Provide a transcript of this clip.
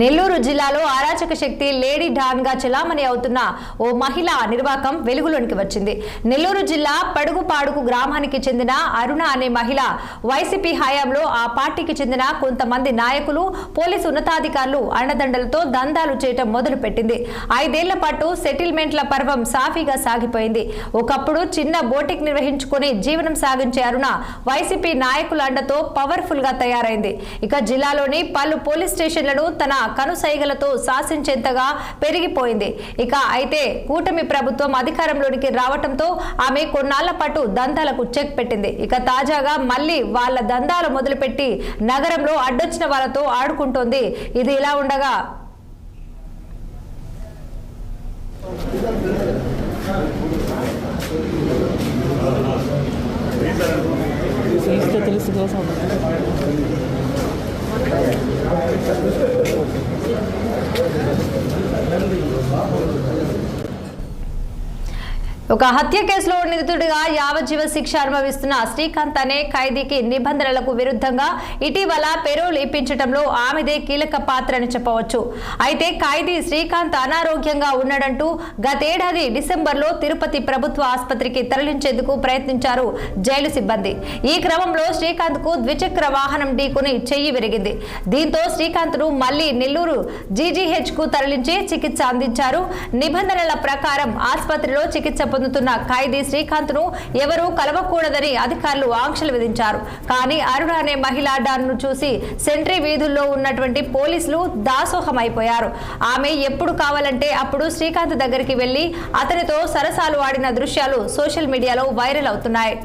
నెల్లూరు జిల్లాలో అరాచక శక్తి లేడీ డాన్గా చెలామణి అవుతున్న ఓ మహిళ నిర్వాకం వెలుగులోనికి వచ్చింది. నెల్లూరు జిల్లా పడుగుపాడుకు గ్రామానికి చెందిన అరుణ అనే మహిళ వైసీపీ హయాంలో ఆ పార్టీకి చెందిన కొంతమంది నాయకులు పోలీసు ఉన్నతాధికారులు అండదండలతో దందాలు చేయటం మొదలుపెట్టింది. ఐదేళ్ళ పాటు సెటిల్మెంట్ల పర్వం సాఫీగా సాగిపోయింది. ఒకప్పుడు చిన్న బోటిక్ నిర్వహించుకుని జీవనం సాగించే అరుణ వైసీపీ నాయకుల అండతో పవర్ఫుల్గా తయారైంది. ఇక జిల్లాలోని పలు పోలీస్ స్టేషన్లను తన కనుసైగలతో శాసించేంతగా పెరిగిపోయింది ఇక అయితే కూటమి ప్రభుత్వం అధికారంలోనికి రావటంతో ఆమె కొన్నాళ్ళ పాటు దందాలకు చెక్ పెట్టింది ఇక తాజాగా మళ్ళీ వాళ్ళ దందాలు మొదలుపెట్టి నగరంలో అడ్డొచ్చిన వాళ్ళతో ఆడుకుంటోంది ఇది ఇలా ఉండగా తెలుసు కోసం ఒక హత్య కేసులో నిందితుడిగా యావజ్జీవ శిక్ష అనుభవిస్తున్న శ్రీకాంత్ అనే ఖైదీకి నిబంధనలకు విరుద్ధంగా ఇటీవల పెరోల్ ఇప్పించడంలో ఆమెదే కీలక పాత్ర అని చెప్పవచ్చు. అయితే ఖైదీ శ్రీకాంత్ అనారోగ్యంగా ఉన్నాడంటూ గతేడాది డిసెంబర్లో తిరుపతి ప్రభుత్వ ఆసుపత్రికి తరలించేందుకు ప్రయత్నించారు జైలు సిబ్బంది. ఈ క్రమంలో శ్రీకాంత్కు ద్విచక్ర వాహనం ఢీకొని చెయ్యి విరిగింది. దీంతో శ్రీకాంత్ను మళ్ళీ నెల్లూరు జీజీహెచ్కు తరలించి చికిత్స అందించారు. నిబంధనల ప్రకారం ఆసుపత్రిలో చికిత్స పొందుతున్న ఖైదీ శ్రీకాంత్ను ఎవరూ కలవకూడదని అధికారులు ఆంక్షలు విధించారు. కానీ అరుణ అనే మహిళా డాన్ను చూసి సెంట్రీ వీధుల్లో ఉన్నటువంటి పోలీసులు దాసోహమైపోయారు. ఆమె ఎప్పుడు కావాలంటే అప్పుడు శ్రీకాంత్ దగ్గరికి వెళ్ళి అతనితో సరసాలు ఆడిన దృశ్యాలు సోషల్ మీడియాలో వైరల్ అవుతున్నాయి.